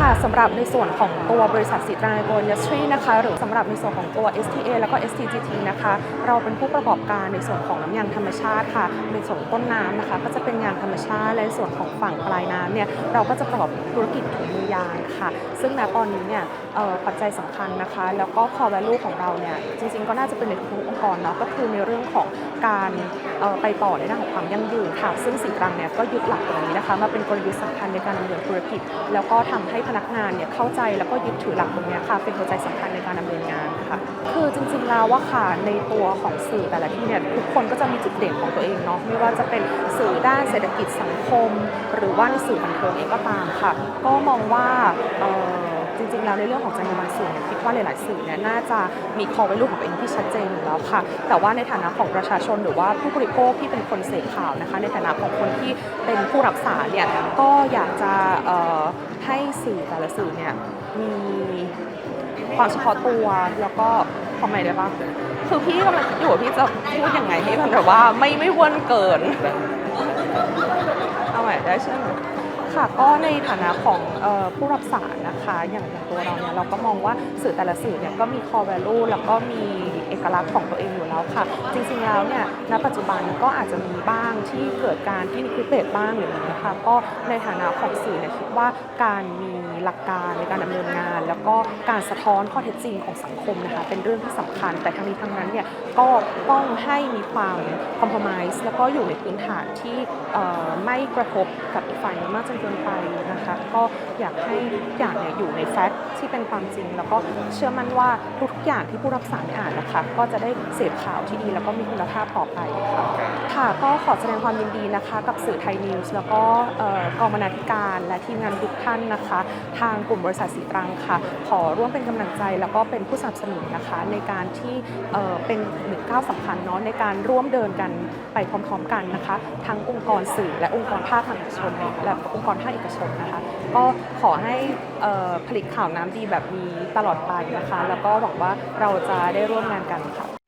ค่ะสำหรับในส่วนของตัวบริษัทสิตราโกลอินดัสทรีนะคะหรือสำหรับในส่วนของตัว STA แล้วก็ STGT นะคะเราเป็นผู้ประกอบการในส่วนของน้ำยางธรรมชาติค่ะในส่วนต้นน้ำนะคะ ก็จะเป็นยางธรรมชาติและในส่วนของฝั่งปลายน้ำเนี่ยเราก็จะประกอบธุรกิจถุงมือยางค่ะ ซึ่งณตอนนี้เนี่ยปัจจัยสำคัญนะคะ แล้วก็ core value ของเราเนี่ยจริงๆก็น่าจะเป็นในทุกองค์กรเนาะก็คือในเรื่องของการไปต่อในด้านของความยั่งยืนค่ะ ซึ่งสีตรังเนี่ยก็ยึดหลักตรงนี้นะคะมาเป็นกลยุทธ์สำคัญในการดำเนินธุรกิจ แล้วก็ทำให้พนักงานเนี่ยเข้าใจแล้วก็ยึดถือหลักตรงนี้ค่ะ เป็นหัวใจสำคัญในการดำเนินงานค่ะ คือจริงๆแล้วว่าค่ะในตัวของสื่อแต่ละที่เนี่ยทุกคนก็จะมีจุดเด่นของตัวเองเนาะไม่ว่าจะเป็นสื่อด้านเศรษฐกิจสังคม หรือว่าในสื่อบันเทิงเองก็ตามค่ะ ก็มองว่าจริงๆ แล้วในเรื่องของจรรยาบรรณสื่อเนี่ยคิดว่าหลายๆสื่อเนี่ยน่าจะมีคอไว้รูปของตัวเองที่ชัดเจนอยู่แล้วค่ะ แต่ว่าในฐานะของประชาชนหรือว่าผู้บริโภคที่เป็นคนเสพข่าวนะคะ ในฐานะของคนที่เป็นผู้รับสารเนี่ยก็อยากจะ ให้สื่อแต่ละสื่อเนี่ยมีความเฉพาะตัวแล้วก็ทำไมได้ปะคือพี่กำลังคิดอยู่ว่าพี่จะพูดยังไงให้มันแบบว่าไม่ไม่วนเกิน เอาใหม่ได้ใช่ไหม ค่ะก็ในฐานะของออผู้รับสารนะคะอย่างอย่างตัวเราเนี่ยเราก็มองว่าสื่อแต่ละสื่อเนี่ยก็มี core value แล้วก็มีเอกลักษณ์ของตัวเองอยู่แล้วค่ะ จริงๆแล้วเนี่ยณปัจจุบันก็อาจจะมีบ้างที่เกิดการที่มีคลิปเบรบ้างอย่างนี้ยค่ะก็ในฐานะของสื่อเนี่ยคิดว่าการมีหลักการในการดำเนินงาน แล้วก็การสะท้อนข้อเท็จจริงของสังคมนะคะเป็นเรื่องที่สำคัญ แต่ทั้งนี้ทั้งนั้นเนี่ยก็ต้องให้มีความ compromise แล้วก็อยู่ในพื้นฐานที่ไม่กระทบกับอีกฝ่ายมากจนเกินไปนะคะ ก็อยากให้ทุกอย่างเนี่ยอยู่ในแฟกต์ที่เป็นความจริง แล้วก็เชื่อมั่นว่าทุกๆอย่างที่ผู้รับสารอ่านนะคะ ก็จะได้เสพข่าวที่ดี แล้วก็มีคุณภาพต่อไปค่ะค่ะก็ขอแสดงความยินดีนะคะ กับสื่อไทยนิวส์แล้วก็กองบรรณาธิการและทีมงานทุกท่านนะคะ ทางกลุ่มบริษัทสีตรังค่ะ ขอร่วมเป็นกำลังใจแล้วก็เป็นผู้สนับสนุนนะคะ ในการที่เป็นหนึ่งก้าวสำคัญเนาะในการร่วมเดินกันไปพร้อมๆกันนะคะ ทั้งองค์กรสื่อและองค์กรภาคเอกชนและองค์กรรภาคเอกชนนะคะ ก็ขอให้ผลิตข่าวน้ำดีแบบนี้ตลอดไปนะคะ แล้วก็หวังว่าเราจะได้ร่วมงานกันค่ะ